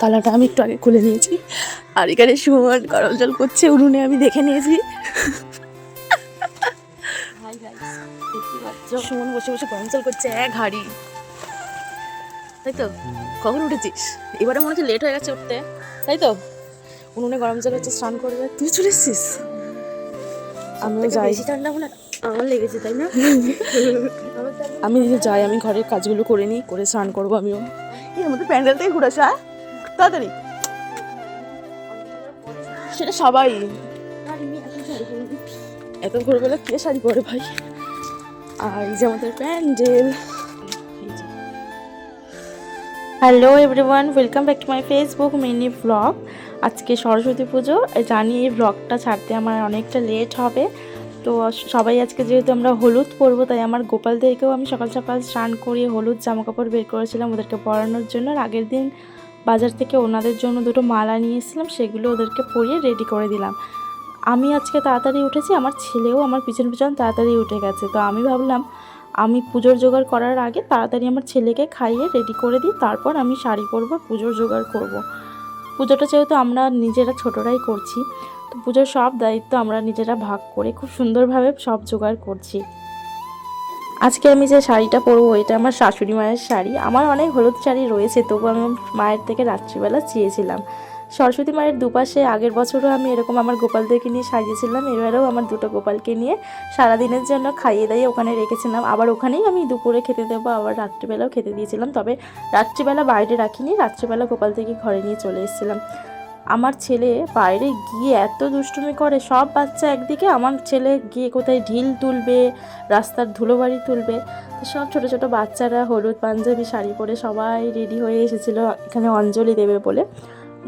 তালাটা আমি একটু আগে খুলে নিয়েছি। আর এখানে সুমন গরম জল করছে উনুনে আমি দেখে নিয়েছি। সুমন বসে বসে গরম জল করছে এক হাড়ি। তাই তো? কখন উঠেছিস? এবারে মনে হচ্ছে লেট হয়ে গেছে উঠতে। তাই তো? উনুনে গরম জল হচ্ছে স্নান করবে। তুই চলে এসছিস? আমিও যাই। ঠান্ডা মনে আমার লেগেছে তাই না? আমি যদি যাই আমি ঘরের কাজগুলো করে নিই করে স্নান করব আমিও। এর মধ্যে প্যান্ডেল থেকে ঘুরে আসা তাড়াতাড়ি। সেটা সবাই। এত ভোরবেলা কে শাড়ি পরে ভাই? আর এই যে আমাদের pandal. Hello everyone welcome back to my Facebook mini blog আজকে সরস্বতী পুজো জানি এই ব্লগটা ছাড়তে আমার অনেকটা লেট হবে। তো সবাই আজকে যেহেতু আমরা হলুদ পরবো, তাই আমার গোপালদেরকেও আমি সকাল সকাল স্নান করিয়ে হলুদ জামা কাপড় বের করেছিলাম ওদেরকে পরানোর জন্য। আগের দিন বাজার থেকে ওনাদের জন্য দুটো মালা নিয়ে এসেছিলাম সেগুলো ওদেরকে পরিয়ে রেডি করে দিলাম। আমি আজকে তাড়াতাড়ি উঠেছি, আমার ছেলেও আমার পিছন পিছন তাড়াতাড়ি উঠে গেছে। তো আমি ভাবলাম, আমি পুজোর জোগাড় করার আগে তাড়াতাড়ি আমার ছেলেকে খাইয়ে রেডি করে দিই, তারপর আমি শাড়ি পরবো, পুজোর জোগাড় করব। পুজোটা যেহেতু আমরা নিজেরা ছোটরাই করছি, তো পুজোর সব দায়িত্ব আমরা নিজেরা ভাগ করে খুব সুন্দরভাবে সব জোগাড় করছি। আজকে আমি যে শাড়িটা পরবো, এটা আমার শাশুড়ি মায়ের শাড়ি। আমার অনেক হলুদ শাড়ি রয়েছে, তবু আমি মায়ের থেকে রাত্রিবেলা চেয়েছিলাম। সরস্বতী মায়ের দুপাশে আগের বছরও আমি এরকম আমার গোপালদেরকে নিয়ে সাজিয়েছিলাম, এবারেও আমার দুটো গোপালকে নিয়ে সারাদিনের জন্য খাইয়ে দাইয়ে ওখানে রেখেছিলাম। আবার ওখানেই আমি দুপুরে খেতে দেবো, আবার রাত্রিবেলাও খেতে দিয়েছিলাম। তবে রাত্রিবেলা বাইরে রাখিনি, রাত্রিবেলা গোপাল থেকে ঘরে নিয়ে চলে এসেছিলাম। আমার ছেলে বাইরে গিয়ে এত দুষ্টুমি করে, সব বাচ্চা একদিকে, আমার ছেলে গিয়ে কোথায় ঢিল তুলবে, রাস্তার ধুলোবাড়ি তুলবে, তো সব ছোটো ছোটো বাচ্চারা হলুদ পাঞ্জাবি, শাড়ি পরে সবাই রেডি হয়ে এসেছিল এখানে অঞ্জলি দেবে বলে।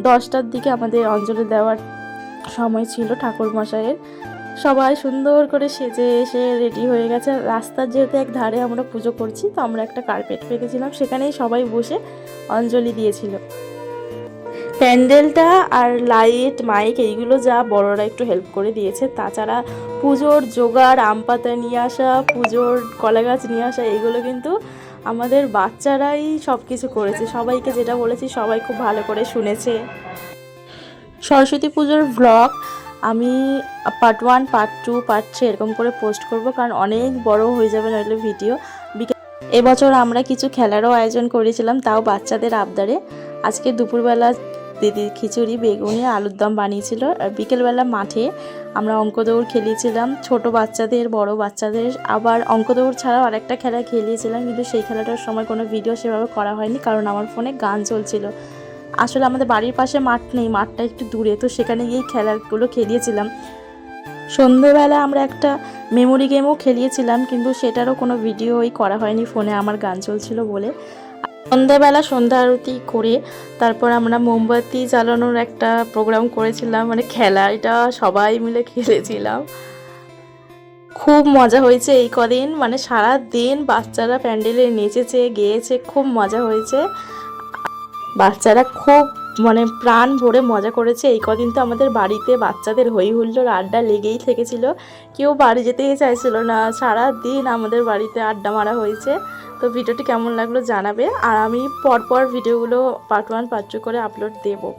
দশটার দিকে আমাদের অঞ্জলি দেওয়ার সময় ছিল ঠাকুর মশাইয়ের সবাই সুন্দর করে সেজে এসে রেডি হয়ে গেছে। রাস্তার যেহেতু এক ধারে আমরা পুজো করছি, তো আমরা একটা কার্পেট পেতেছিলাম সেখানেই সবাই বসে অঞ্জলি দিয়েছিল। প্যান্ডেলটা আর লাইট, মাইক এইগুলো যা বড়রা একটু হেল্প করে দিয়েছে। তাছাড়া পুজোর জোগাড়, আম পাতা নিয়ে আসা, পুজোর কলা গাছ নিয়ে আসা, এইগুলো কিন্তু আমাদের বাচ্চারাই সব কিছু করেছে। সবাইকে যেটা বলেছি সবাই খুব ভালো করে শুনেছে। সরস্বতী পুজোর ভ্লগ আমি part one part two part three এরকম করে পোস্ট করব কারণ অনেক বড় হয়ে যাবে নইলে ভিডিও এবছর আমরা কিছু খেলারও আয়োজন করেছিলাম, তাও বাচ্চাদের আবদারে। আজকে দুপুরবেলা দিদি খিচুড়ি, বেগুনি, আলুর দম বানিয়েছিল। আর বিকেলবেলা মাঠে আমরা অঙ্ক দৌড় খেলিয়েছিলাম। ছোট বাচ্চাদের, বড় বাচ্চাদের। আবার অঙ্ক দৌড় ছাড়াও আরেকটা খেলা খেলিয়েছিলাম, কিন্তু সেই খেলাটার সময় কোনো ভিডিও সেভাবে করা হয়নি, কারণ আমার ফোনে গান চলছিল। আসলে আমাদের বাড়ির পাশে মাঠ নেই, মাঠটা একটু দূরে, তো সেখানে গিয়েই খেলাগুলো খেলিয়েছিলাম। সন্ধেবেলা আমরা একটা মেমোরি গেমও খেলিয়েছিলাম, কিন্তু সেটারও কোনো ভিডিওই করা হয়নি, ফোনে আমার গান চলছিল বলে। সন্ধ্যাবেলা সন্ধ্যা আরতি করে তারপর আমরা মোমবাতি জ্বালানোর একটা প্রোগ্রাম করেছিলাম মানে খেলা, এটা সবাই মিলে খেলেছিলাম। খুব মজা হয়েছে এই কদিন মানে সারা দিন বাচ্চারা প্যান্ডেলে নেচেছে, গেয়েছে, খুব মজা হয়েছে। বাচ্চারা খুব মানে প্রাণ ভরে মজা করেছে। এই কদিন তো আমাদের বাড়িতে বাচ্চাদের হই হুল্লোর আড্ডা লেগেই থেকেছিল। কেউ বাড়ি যেতেই চাইছিল না। সারা দিন আমাদের বাড়িতে আড্ডা মারা হয়েছে। তো ভিডিওটি কেমন লাগল জানাবে। আর আমি পরপর ভিডিওগুলো পার্ট ওয়ান পার্ট টু করে আপলোড দেবো।